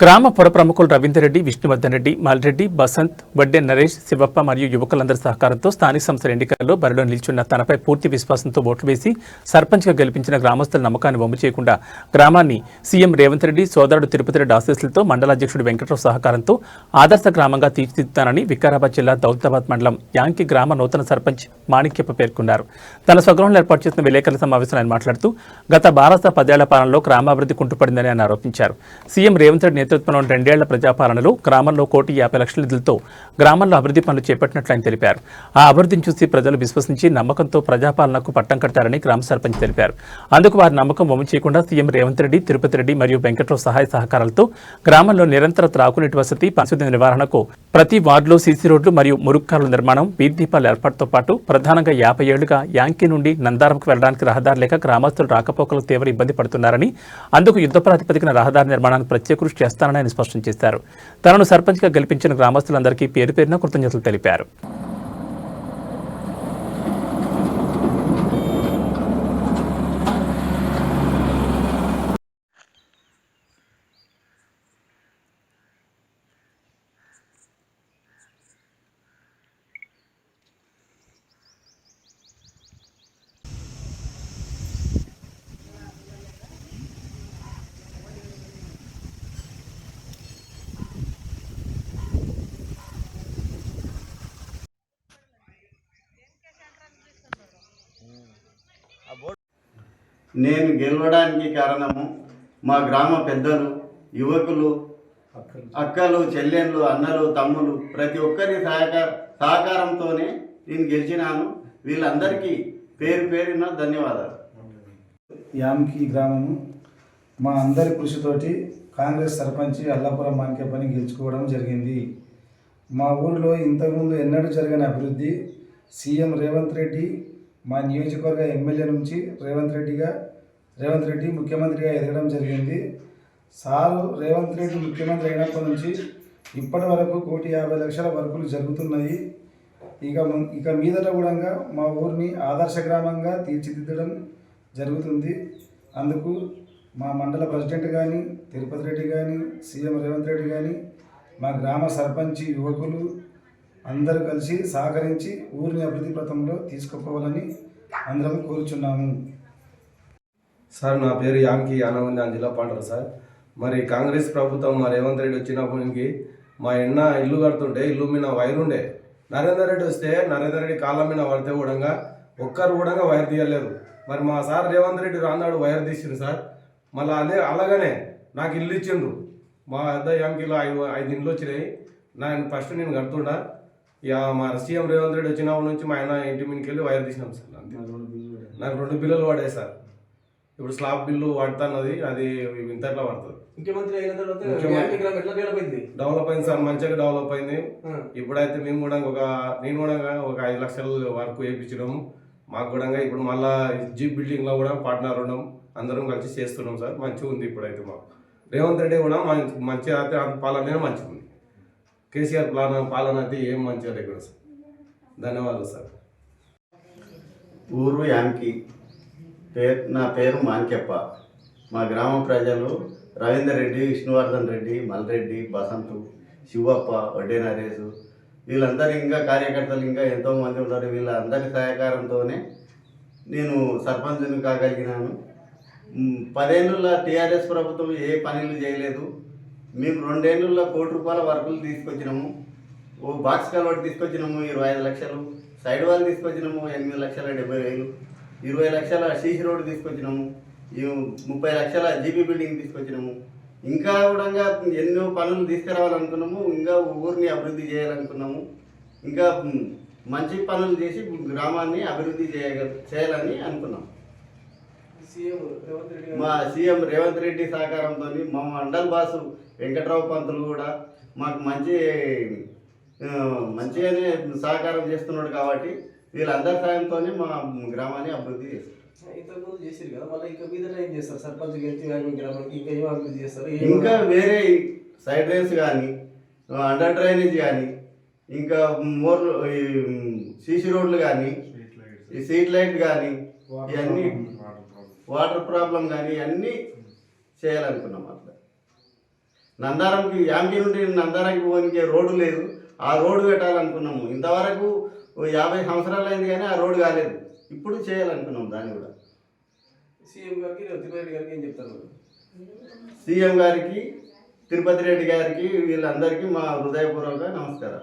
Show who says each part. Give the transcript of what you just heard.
Speaker 1: గ్రామ పొర ప్రముఖులు రవీందర్రెడ్డి విష్ణువర్ధన్ రెడ్డి మాల్రెడ్డి బసంత్ వడ్డే నరేష్ శివప్ప మరియు యువకులందరి సహకారంతో స్థానిక సంస్థల ఎన్నికల్లో బరిలో నిల్చున్న తనపై పూర్తి విశ్వాసంతో ఓట్లు వేసి సర్పంచ్గా గెలిపించిన గ్రామస్తుల నమ్మకాన్ని వమ్ము చేయకుండా గ్రామాన్ని సీఎం రేవంత్ రెడ్డి సోదరుడు తిరుపతి రెడ్డి ఆశీస్సులతో మండలాధ్యక్షుడు వెంకటరావు సహకారంతో ఆదర్శ గ్రామంగా తీర్చిదిద్దుతానని వికారాబాద్ జిల్లా దౌలతాబాద్ మండలం యాంకి గ్రామ నూతన సర్పంచ్ మాణిక్యప్ప పేర్కొన్నారు. తన స్వగృహంలో ఏర్పాటు చేసిన విలేకరుల సమావేశంలో ఆయన మాట్లాడుతూ గత భారత పదేళ్ళ పాలనలో గ్రామాభివృద్ధి కుంటుపడిందని ఆయన ఆరోపించారు. సీఎం రేవంత్ రెడ్డి నేతృత్వంలోని రెండేళ్ళ ప్రజాపాలనలో గ్రామంలో కోటి యాభై లక్షల నిధులతో గ్రామంలో అభివృద్ధి పనులు చేపట్టినట్లు ఆయన తెలిపారు. ఆ అభివృద్ధిని చూసి ప్రజలు విశ్వసించి నమ్మకంతో ప్రజాపాలనకు పట్టం కట్టారని గ్రామ సర్పంచ్ తెలిపారు. అందుకు వారి నమ్మకం వమ్ము చేయకుండా సీఎం రేవంత్ రెడ్డి తిరుపతి రెడ్డి మరియు వెంకట్రావు సహాయ సహకారాలతో గ్రామంలో నిరంతర త్రాగునీటి వసతి పరిశుద్ధి నివారణకు ప్రతి వార్డులో సీసీ రోడ్లు మరియు మురుక్కాల నిర్మాణం వీధిపాల ఏర్పాటుతో పాటు ప్రధానంగా యాభై ఏళ్ళుగా యాంకీ నుండి నందారంకు వెళ్ళడానికి రహదారి లేక గ్రామస్తులు రాకపోకలకు తీవ్ర ఇబ్బంది పడుతున్నారని అందుకు యుద్ధ ప్రాతిపదికన రహదారి నిర్మాణానికి ప్రత్యేక కృషి చేస్తానని ఆయన స్పష్టం చేశారు. తనను సర్పంచ్గా గెలిపించిన గ్రామస్తులందరికీ పేరు పేరున కృతజ్ఞతలు తెలిపారు.
Speaker 2: నేను గెలవడానికి కారణము మా గ్రామ పెద్దలు యువకులు అక్కలు. చెల్లెళ్ళు అన్నలు తమ్ములు ప్రతి ఒక్కరి సహకార సహకారంతోనే నేను గెలిచినాను. వీళ్ళందరికీ పేరు పేరున ధన్యవాదాలు.
Speaker 3: యామ్కి గ్రామము మా అందరి కృషితోటి కాంగ్రెస్ సర్పంచ్ అల్లాపురం మాంకేపని గెలుచుకోవడం జరిగింది. మా ఊరిలో ఇంతకుముందు ఎన్నడూ జరగని అభివృద్ధి సీఎం రేవంత్ రెడ్డి మా నియోజకవర్గ ఎమ్మెల్యే నుంచి రేవంత్ రెడ్డిగా రేవంత్ రెడ్డి ముఖ్యమంత్రిగా ఎదగడం జరిగింది. సారు రేవంత్ రెడ్డి ముఖ్యమంత్రి అయినప్పటి నుంచి ఇప్పటి వరకు కోటి యాభై లక్షల వర్కులు జరుగుతున్నాయి. ఇక ఇక మీదట కూడా మా ఊరిని ఆదర్శ గ్రామంగా తీర్చిదిద్దడం జరుగుతుంది. అందుకు మా మండల ప్రెసిడెంట్ కానీ తిరుపతి రెడ్డి కానీ సీఎం రేవంత్ రెడ్డి కానీ మా గ్రామ సర్పంచ్ యువకులు అందరూ కలిసి సహకరించి ఊరిని అభివృద్ధి పథంలో తీసుకుపోవాలని అందరం కోరుచున్నాము.
Speaker 4: సార్ నా పేరు యాంకి ఆనంద్ జిల్లా పాండరు సార్. మరి కాంగ్రెస్ ప్రభుత్వం మా రేవంత్ రెడ్డి వచ్చినప్పటికి మా ఎన్న ఇల్లు కడుతుంటే ఇల్లు మీద వైర్ ఉండే. నరేందర్ రెడ్డి వస్తే నరేందర్ రెడ్డి కాలం మీద పడితే కూడా ఒక్కరు కూడా వైర్ తీయలేదు. మరి మా సార్ రేవంత్ రెడ్డి రానాడు వైర్ తీసిండు సార్. మళ్ళీ అదే అలాగనే నాకు ఇల్లు ఇచ్చిండ్రు మా అద్ద యాంకిలో ఐదు ఐదు ఇండ్లు వచ్చినాయి. నేను ఫస్ట్ నేను కడుతుండా. ఇక మా సీఎం రేవంత్ రెడ్డి వచ్చినప్పటి నుంచి మా ఆయన ఇంటి మీదకి వెళ్ళి వైర్ తీసినాం సార్ అంతే. నాకు రెండు బిల్లులు పడాయి సార్. ఇప్పుడు స్లాబ్ బిల్లు పడుతున్నది అది ఇంతట్లో పడుతుంది.
Speaker 5: ముఖ్యమంత్రి అయిన తర్వాత డెవలప్ అయింది
Speaker 4: సార్ మంచిగా డెవలప్ అయింది. ఇప్పుడైతే మేము కూడా ఒక నేను కూడా ఒక ఐదు లక్షల వరకు వేయించడము మాకు కూడా ఇప్పుడు మళ్ళా జీప్ బిల్డింగ్లో కూడా పార్ట్నర్ ఉండడం అందరం కలిసి చేస్తున్నాం సార్. మంచిగా ఉంది ఇప్పుడైతే మాకు. రేవంత్ రెడ్డి కూడా మంచి మంచిగా అయితే పాలన మంచిగా ఉంది. కేసీఆర్ పాలన పాలన అయితే ఏం మంచిగా లేదు సార్? ధన్యవాదాలు సార్.
Speaker 2: ఊరు యాంకి పేరు నా పేరు మాంకెప్ప మా గ్రామ ప్రజలు రవీందర్ రెడ్డి విష్ణువర్ధన్ రెడ్డి మల్రెడ్డి బసంతు శివప్ప వడ్డే నరేష్. వీళ్ళందరూ ఇంకా కార్యకర్తలు ఇంకా ఎంతో మంది ఉన్నారు. వీళ్ళందరి సహకారంతోనే నేను సర్పంచ్ని కాగలిగినాను. పదేళ్ళ టీఆర్ఎస్ ప్రభుత్వం ఏ పనులు చేయలేదు. మేము రెండేళ్ళలో కోటి రూపాయల వర్కులు తీసుకొచ్చినాము. ఓ బాక్స్ కలవాటు తీసుకొచ్చినాము ఇరవై ఐదు లక్షలు. సైడ్ వాల్ తీసుకొచ్చినాము ఎనిమిది లక్షల డెబ్బై వేలు. ఇరవై లక్షల సీసీ రోడ్ తీసుకొచ్చినాము. ఈ ముప్పై లక్షల జీబీ బిల్డింగ్ తీసుకొచ్చినాము. ఇంకా కూడా ఎన్నో పనులు తీసుకురావాలనుకున్నాము. ఇంకా ఊరిని అభివృద్ధి చేయాలనుకున్నాము. ఇంకా మంచి పనులు చేసి గ్రామాన్ని అభివృద్ధి చేయగ చేయాలని అనుకున్నాం
Speaker 5: సీఎం రేవంత్ రెడ్డి గారు
Speaker 2: మా సీఎం రేవంత్ రెడ్డి సహకారంతో మా మండల్ బాసు వెంకట్రావు పంతులు కూడా మాకు మంచి మంచిగానే సహకారం చేస్తున్నాడు కాబట్టి వీళ్ళందరి సాయంతోనే మా గ్రామాన్ని అభివృద్ధి చేస్తాం
Speaker 5: ఇంతకుముందు చేసారు కదా మళ్ళీ ఇంకా మీద ఏం చేస్తారు? సర్పంచ్ గెలిచి కానీ గ్రామానికి ఇంకా ఏం అభివృద్ధి చేస్తారు?
Speaker 2: ఇంకా వేరే సైడ్ డ్రైన్స్ కానీ అండర్ డ్రైనేజ్ కానీ ఇంకా మోర్ సీసీ రోడ్లు కానీ ఈ స్ట్రీట్ లైట్ కానీ ఇవన్నీ వాటర్ ప్రాబ్లం కానీ అన్నీ చేయాలనుకున్నాం అట్లా. నందారంకి యాంపీ నుండి నందారంకి పోనీకే రోడ్డు లేదు. ఆ రోడ్డు పెట్టాలనుకున్నాము ఇంతవరకు యాభై సంవత్సరాలు అయింది కానీ ఆ రోడ్డు కాలేదు. ఇప్పుడు చేయాలనుకున్నాం దాన్ని కూడా.
Speaker 5: సీఎం గారికి తిరుపతి రెడ్డి గారికి ఏం చెప్తారు
Speaker 2: సీఎం గారికి తిరుపతి రెడ్డి గారికి వీళ్ళందరికీ మా హృదయపూర్వక నమస్కారం